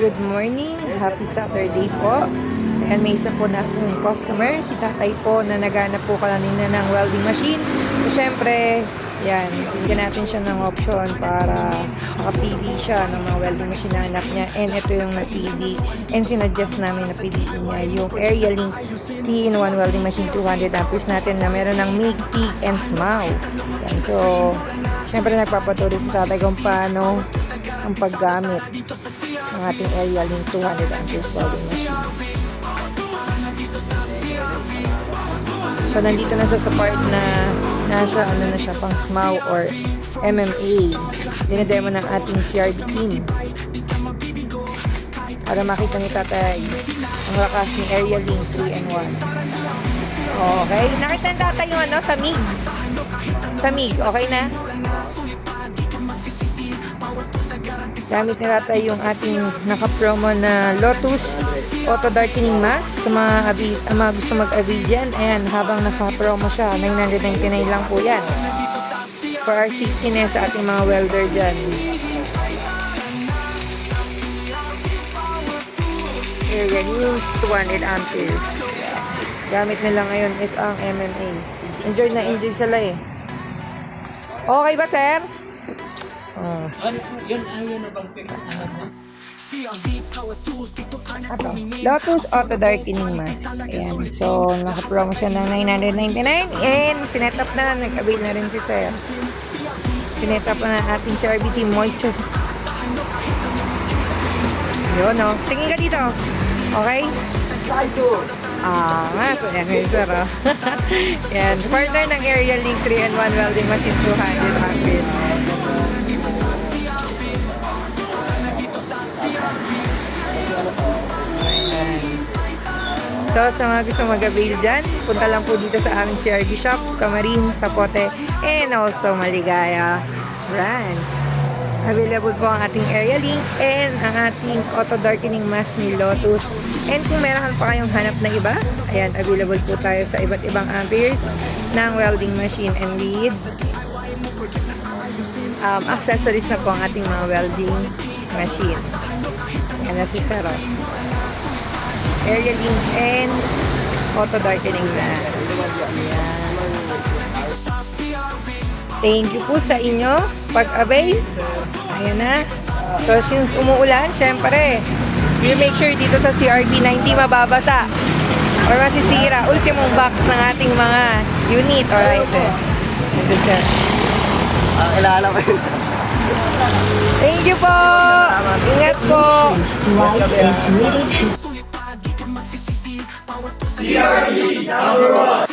Good morning. Happy Saturday po. Ayan, may isa po na akong customer. Si tatay po na naghanap po kanina ng welding machine. So, syempre, yan, bigyan natin siya ng option para makapili siya ng mga welding machine na hanap niya. And ito yung napili. And sinuggest namin na piliin niya yung Area Link 3-in-1 welding machine 200 amperes natin na meron ng MIG, TIG, and SMAU. Yan, so, syempre nagpapatuloy si tatay kung paano ang paggamit ng ating Area Link 200 amperes welding machine. So, nandito na sa part na nasa ano na siya, pang SMAU or MMA. Dinademo ng ating CRD team. Para makita ni tatay ang lakas ni Area Link 3 and 1. Okay. Nakita ni tatay yung ano, sa MIG. Sa MIG. Okay na? Gamit ni tatay yung ating naka-promo na Lotus Auto Darkening Mask sa mga, abi, ang mga gusto mag-avail dyan. Ayan, habang naka-promo siya, 999 lang po yan. For our safetyness sa ating mga welder dyan. Area News 200 amperes. Gamit nila ngayon is ang MMA. Enjoy na enjoy sila eh. Okay ba, sir? Oh. Ano, yun, mo? Ato. Lotus Auto Darkening Mask. Ayan. So, naka-promo siya ng 999 and sinet up na, nag-avail na rin si Sir. Sinet up na ng ating CRBT Moises. Yun, no? Tingin ka dito. Okay? Ah, nga. Yan, yun, sir, oh. Yan. Partner ng Area Link 3 and 1 welding machine 200 amperes. So, sa mga gusto mag-avail dyan, punta lang po dito sa aming CRD shop, Camarin, Zapote, and also Maligaya branch. Available po ang ating area link and ang ating auto darkening mask ni Lotus. And kung meron pa kayong hanap na iba, ayan, available po tayo sa iba't ibang amperes ng welding machine and with um, accessories na po ang ating mga welding machine. Yan na si Sarah area link and auto darkening glass. Ayan. Thank you po sa inyo pag-avail. Ayan na. So, since umuulan, syempre, you make sure dito sa CRB na hindi mababasa or masisira. Ultimong box ng ating mga unit. Alright. Ito sir. Ah, kilala ko yun. Thank you po. Ingat po. CRT number one.